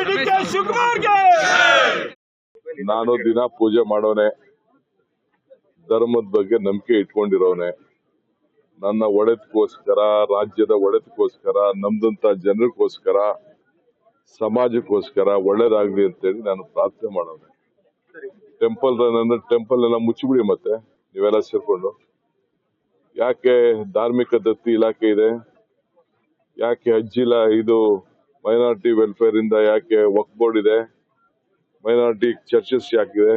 K ಶಿವಕುಮಾರ್ಗೆ! ನಾನು ದಿನ ಪೂಜೆ ಮಾಡೋನೆ, ಧರ್ಮದ ಬಗ್ಗೆ ನಂಬಿಕೆ ಇಟ್ಕೊಂಡಿರೋನೆ. ನನ್ನ ಒಡೆತಕ್ಕೋಸ್ಕರ, ರಾಜ್ಯದ ಒಡೆತಕ್ಕೋಸ್ಕರ, ನಮ್ದಂತ ಜನರಿಗೋಸ್ಕರ, ಸಮಾಜಕ್ಕೋಸ್ಕರ ಒಳ್ಳೇದಾಗ್ಲಿ ಅಂತೇಳಿ ನಾನು ಪ್ರಾರ್ಥನೆ ಮಾಡೋಣ ಟೆಂಪಲ್ ರನ್ ಅಂದ್ರೆ ಟೆಂಪಲ್ ಎಲ್ಲ ಮುಚ್ಚಿಬಿಡಿ ಮತ್ತೆ, ನೀವೆಲ್ಲ ಸೇರ್ಕೊಂಡು. ಯಾಕೆ ಧಾರ್ಮಿಕ ದತ್ತಿ ಇಲಾಖೆ ಇದೆ? ಯಾಕೆ ಅಜ್ಜಿಲ ಇದು ಮೈನಾರಿಟಿ ವೆಲ್ಫೇರ್ ಇಂದ ಯಾಕೆ ವಕ್ ಬೋರ್ಡ್ ಇದೆ ಮೈನಾರಿಟಿ ಚರ್ಚಸ್ ಯಾಕಿದೆ,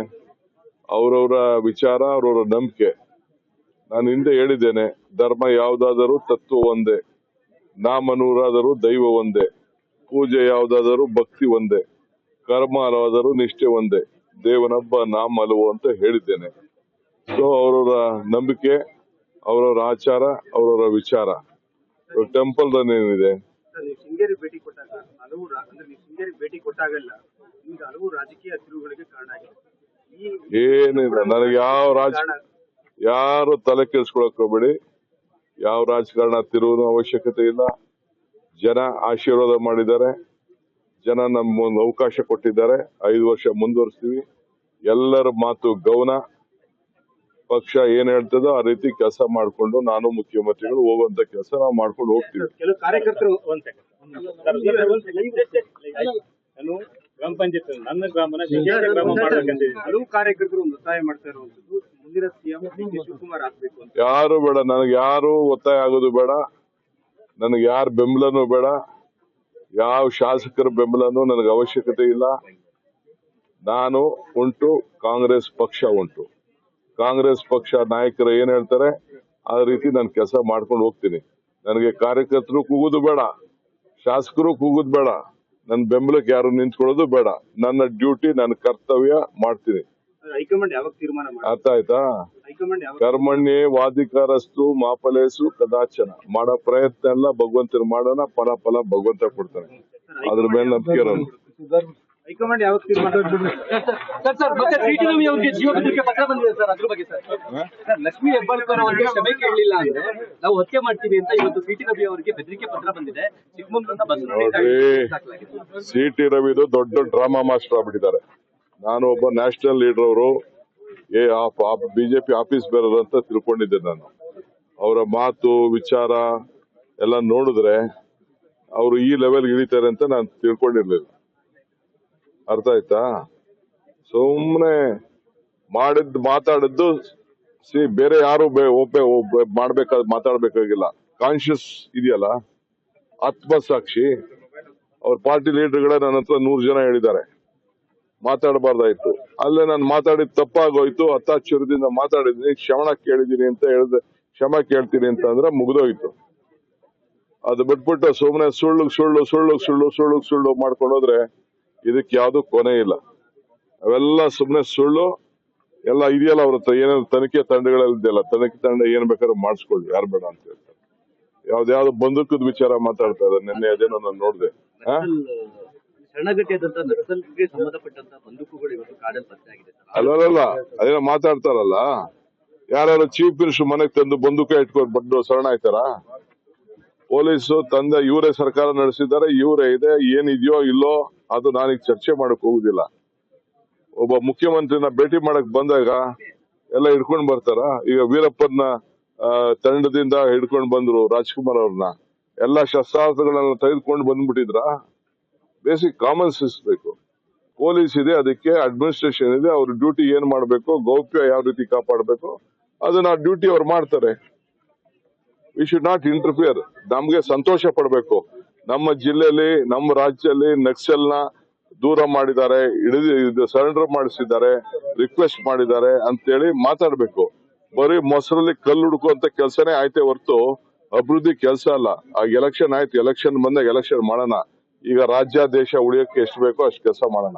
ಅವರವರ ವಿಚಾರ, ಅವರವರ ನಂಬಿಕೆ. ನಾನು ಹಿಂದೆ ಹೇಳಿದ್ದೇನೆ, ಧರ್ಮ ಯಾವುದಾದರೂ ತತ್ವ ಒಂದೇ, ನಾಮನೂರಾದರೂ ದೈವ ಒಂದೇ, ಪೂಜೆ ಯಾವುದಾದರೂ ಭಕ್ತಿ ಒಂದೇ ಕರ್ಮ ಹಲವಾದರೂ ನಿಷ್ಠೆ ಒಂದೇ, ದೇವನೊಬ್ಬ ನಾಮ ಹಲವು ಅಂತ ಹೇಳಿದ್ದೇನೆ. ಸೊ ಅವರವರ ನಂಬಿಕೆ, ಅವರವರ ಆಚಾರ, ಅವರವರ ವಿಚಾರ. ಟೆಂಪಲ್ ರನ್ ಏನಿದೆ ಸರ್, ನೀವು ಶೃಂಗೇರಿ ಭೇಟಿ ಕೊಟ್ಟಾಗ ಹಲವು ರಾ- ಅಂದ್ರೆ ನೀವು ಕೊಟ್ಟಾಗೆಲ್ಲ ಈಗ ಹಲವು ರಾಜಕೀಯ ತಿರುವುಗಳಿಗೆ ಕಾರಣ ಆಗಿದೆ. ಏನಿಲ್ಲ ನನಗೆ ಯಾವ ರಾಜ ಯಾರು ತಲೆ ಕೆಡಿಸ್ಕೊಳಕ್ ಹೋಗ್ಬೇಡಿ. ಯಾವ ರಾಜಕಾರಣ ತಿರುವುನ ಅವಶ್ಯಕತೆ ಇಲ್ಲ. ಜನ ಆಶೀರ್ವಾದ ಮಾಡಿದ್ದಾರೆ. ಜನ ನಮ್ಮ ಒಂದು ಅವಕಾಶ ಕೊಟ್ಟಿದ್ದಾರೆ. ಐದು ವರ್ಷ ಮುಂದುವರಿಸ್ತೀವಿ. ಎಲ್ಲರ ಮಾತು ಗೌನ ಪಕ್ಷ ಏನ್ ಹೇಳ್ತದೋ ಆ ರೀತಿ ಕೆಲಸ ಮಾಡ್ಕೊಂಡು ನಾನು ಮುಖ್ಯಮಂತ್ರಿಗಳು ಹೋಗುವಂತ ಕೆಲಸ ನಾವು ಮಾಡ್ಕೊಂಡು ಹೋಗ್ತೀವಿ. ಕೆಲವು ಕಾರ್ಯಕರ್ತರು ಒಂದ್ ನಾನು ಗ್ರಾಮ ಪಂಚಾಯತ್ ನನ್ನ ಗ್ರಾಮನ ವಿಶೇಷ ಗ್ರಾಮ ಮಾಡ್ಬೇಕಂತ ಹಲವು ಕಾರ್ಯಕರ್ತರು ಒಂದು ಒತ್ತಾಯ ಮಾಡ್ತಾ ಇರುವಂತದ್ದು ಮುಂದಿನ ಸಿಎಂ ಶಿವಕುಮಾರ್ ಆಗ್ಬೇಕು ಅಂತ. ಯಾರು ಬೇಡ ನನಗೆ ಯಾರು ಒತ್ತಾಯ ಆಗೋದು ಬೇಡ. ನನಗೆ ಯಾರ ಬೆಂಬಲನೂ ಬೇಡ. ಯಾವ ಶಾಸಕರ ಬೆಂಬಲನೂ ನನಗೆ ಅವಶ್ಯಕತೆ ಇಲ್ಲ. ನಾನು ಉಂಟು ಕಾಂಗ್ರೆಸ್ ಪಕ್ಷ ಉಂಟು. ಕಾಂಗ್ರೆಸ್ ಪಕ್ಷ ನಾಯಕರು ಏನ್ ಹೇಳ್ತಾರೆ? ಆ ರೀತಿ ನಾನು ಕೆಲಸ ಮಾಡ್ಕೊಂಡು ಹೋಗ್ತೀನಿ. ನನಗೆ ಕಾರ್ಯಕರ್ತರು ಕೂಗುದು ಬೇಡ ಶಾಸಕರು ಕೂಗುದು ಬೇಡ. ನನ್ನ ಬೆಂಬಲಕ್ಕೆ ಯಾರು ನಿಂತ್ಕೊಳ್ಳೋದು ಬೇಡ. ನನ್ನ ಡ್ಯೂಟಿ ನನ್ನ ಕರ್ತವ್ಯ ಮಾಡ್ತೀನಿ. ಹೈಕಮಾಂಡ್ ಯಾವಾಗ ತೀರ್ಮಾನ ಅರ್ಥ ಆಯ್ತಾ ಹೈಕಮಾಂಡ್ ವಾದಿಕಾರಸ್ತು ಮಾಪಲೇಸು ಕದಾಚನ. ಮಾಡೋ ಪ್ರಯತ್ನ ಎಲ್ಲ ಭಗವಂತನ ಮಾಡೋಣ ಫಲ ಫಲ ಭಗವಂತ ಕೊಡ್ತಾನೆ. ಅದ್ರ ಮೇಲೆ ನಂಬಿಕೆ ಇರೋನು ಹೈಕಮಾಂಡ್ ಯಾವತ್ತು ಮಾಡಿ ಸರ್ ಸರ್ ಮತ್ತೆ ಸಿಟಿ ರವಿ ಅವರಿಗೆ ಜೀವ ಬೆದರಿಕೆ ಪತ್ರ ಬಂದಿದೆ ಸರ್ ಅದ್ರ ಬಗ್ಗೆ ಸರ್. ಸರ್ ಲಕ್ಷ್ಮೀ ಹೆಬ್ಬಾಳ್ಕರ್ ಅವರಿಗೆ ಕ್ಷಮೆ ಕೇಳಲಿಲ್ಲ ಅಂದ್ರೆ ನಾವು ಹತ್ಯೆ ಮಾಡ್ತೀವಿ ಅಂತ ಇವತ್ತು ಸಿಟಿ ರವಿ ಅವರಿಗೆ ಬೆದರಿಕೆ ಪತ್ರ ಬಂದಿದೆ. ಚಿಕ್ಕಮಂಗ್ಳೂರಿಂದ ಬಸ್ ನೋಡ್ರಿ ಸಿ ಟಿ ರವಿದು ದೊಡ್ಡ ಡ್ರಾಮಾ ಮಾಸ್ಟರ್ ಆಗ್ಬಿಟ್ಟಿದ್ದಾರೆ. ನಾನು ಒಬ್ಬ ನ್ಯಾಷನಲ್ ಲೀಡರ್ ಅವರು ಏ ಬಿಜೆಪಿ ಆಫೀಸ್ ಬೇರೆ ಅಂತ ತಿಳ್ಕೊಂಡಿದ್ದೆ ನಾನು. ಅವರ ಮಾತು ವಿಚಾರ ಎಲ್ಲ ನೋಡಿದ್ರೆ ಅವರು ಈ ಲೆವೆಲ್ಗೆ ಇಳಿತಾರೆ ಅಂತ ನಾನು ತಿಳ್ಕೊಂಡಿರ್ಲಿಲ್ಲ. ಅರ್ಥ ಆಯ್ತಾ? ಸುಮ್ಮನೆ ಮಾಡಿದ್ ಮಾತಾಡಿದ್ದು, ಸಿ, ಬೇರೆ ಯಾರು ಮಾಡ್ಬೇಕಾದ ಮಾತಾಡ್ಬೇಕಾಗಿಲ್ಲ. ಕಾನ್ಶಿಯಸ್ ಇದೆಯಲ್ಲ? ಆತ್ಮಸಾಕ್ಷಿ. ಅವ್ರ ಪಾರ್ಟಿ ಲೀಡರ್ಗಳೇ ನನ್ನ ಹತ್ರ ನೂರು ಜನ ಹೇಳಿದ್ದಾರೆ. ಮಾತಾಡಬಾರ್ದಾಯ್ತು. ಅಲ್ಲೇ ನಾನು ಮಾತಾಡಿದ ತಪ್ಪಾಗೋಯ್ತು ಹತ್ತಾಶ್ಚರ್ಯದಿಂದ ಮಾತಾಡಿದ್ದೀನಿ ಕ್ಷಮಣ ಕೇಳಿದ್ದೀನಿ ಅಂತ ಹೇಳಿದೆ, ಕ್ಷಮ ಕೇಳ್ತೀನಿ ಅಂತ ಅಂದ್ರೆ ಮುಗ್ದೋಯ್ತು. ಅದು ಬಿಟ್ಬಿಟ್ಟು ಸುಮ್ಮನೆ ಸುಳ್ಳು ಸುಳ್ಳು ಸುಳ್ಳು ಸುಳ್ಳು ಸುಳ್ಳು ಸುಳ್ಳು ಮಾಡ್ಕೊಂಡು ಹೋದ್ರೆ ಇದಕ್ಕೆ ಯಾವ್ದು ಕೊನೆ ಇಲ್ಲ. ಅವೆಲ್ಲ ಸುಮ್ಮನೆ ಸುಳ್ಳು ಎಲ್ಲ ಇದೆಯಲ್ಲ ಅವ್ರ ಹತ್ರ ಏನೇನು ತನಿಖೆ ತಂಡಗಳಲ್ಲಿ ಇದೆಯಲ್ಲ ತನಿಖೆ ತಂಡ ಏನ್ ಬೇಕಾದ್ರೂ ಮಾಡಿಸ್ಕೊಳ್ಳಿ ಯಾರು ಬೇಡ ಅಂತ ಹೇಳ್ತಾರೆ. ಯಾವ್ದ್ಯಾವ್ದು ಬಂದೂಕದ ವಿಚಾರ ಮಾತಾಡ್ತಾ ಇದ್ದಾರೆ ನಿನ್ನೆ ಅದೇನೋ ನಾನು ನೋಡಿದೆ. ಅಲ್ಲಲ್ಲ ಅದೇನೋ ಮಾತಾಡ್ತಾರಲ್ಲ? ಯಾರು ಚೀಫ್ ಮಿನಿಸ್ಟರ್ ಮನೆಗೆ ತಂದು ಬಂದೂಕ ಇಟ್ಕೊಂಡು ಬಂದು ಶರಣ ಆಯ್ತಾರ? ಪೊಲೀಸು ತಂದೆ ಇವರೇ ಸರ್ಕಾರ ನಡೆಸಿದ್ದಾರೆ ಇವರೇ ಇದೆ ಏನಿದೆಯೋ ಇಲ್ಲೋ ಅದು ನಾನೀಗ ಚರ್ಚೆ ಮಾಡಕ್ ಹೋಗುದಿಲ್ಲ. ಒಬ್ಬ ಮುಖ್ಯಮಂತ್ರಿನ ಭೇಟಿ ಮಾಡಕ್ ಬಂದಾಗ ಎಲ್ಲ ಹಿಡ್ಕೊಂಡ್ ಬರ್ತಾರ. ಈಗ ವೀರಪ್ಪನ ತಂಡದಿಂದ ಹಿಡ್ಕೊಂಡ್ ಬಂದ್ರು ರಾಜ್ಕುಮಾರ್ ಅವ್ರನ್ನ. ಎಲ್ಲಾ ಶಸ್ತ್ರಾಸ್ತ್ರಗಳನ್ನ ತೆಗೆದುಕೊಂಡು ಬಂದ್ಬಿಟ್ಟಿದ್ರ. ಬೇಸಿಕ್ ಕಾಮನ್ ಸೆನ್ಸ್ ಬೇಕು. ಪೊಲೀಸ್ ಇದೆ, ಅದಕ್ಕೆ ಅಡ್ಮಿನಿಸ್ಟ್ರೇಷನ್ ಇದೆ, ಅವ್ರ ಡ್ಯೂಟಿ ಏನ್ ಮಾಡಬೇಕು, ಗೌಪ್ಯ ಯಾವ ರೀತಿ ಕಾಪಾಡಬೇಕು, ಅದನ್ನ ಡ್ಯೂಟಿ ಅವ್ರು ಮಾಡ್ತಾರೆ. ವಿ ಶುಡ್ ನಾಟ್ ಇಂಟರ್ಫಿಯರ್ ನಮ್ಗೆ ಸಂತೋಷ ಪಡಬೇಕು. ನಮ್ಮ ಜಿಲ್ಲೆಯಲ್ಲಿ, ನಮ್ಮ ರಾಜ್ಯದಲ್ಲಿ ನಕ್ಸಲ್ನ ದೂರ ಮಾಡಿದ್ದಾರೆ, ಹಿಡಿದು ಸರೆಂಡರ್ ಮಾಡಿಸಿದ್ದಾರೆ ರಿಕ್ವೆಸ್ಟ್ ಮಾಡಿದ್ದಾರೆ ಅಂತೇಳಿ ಮಾತಾಡ್ಬೇಕು. ಬರೀ ಮೊಸರಲ್ಲಿ ಕಲ್ಲು ಹುಡುಕುವಂತ ಕೆಲಸನೇ ಆಯ್ತೆ ಹೊರತು ಅಭಿವೃದ್ಧಿ ಕೆಲಸ ಅಲ್ಲ. ಆ ಎಲೆಕ್ಷನ್ ಆಯ್ತು ಎಲೆಕ್ಷನ್ ಬಂದಾಗ ಎಲೆಕ್ಷನ್ ಮಾಡೋಣ. ಈಗ ರಾಜ್ಯ, ದೇಶ ಉಳಿಯೋಕೆ ಎಷ್ಟು ಬೇಕೋ ಅಷ್ಟು ಕೆಲಸ ಮಾಡೋಣ.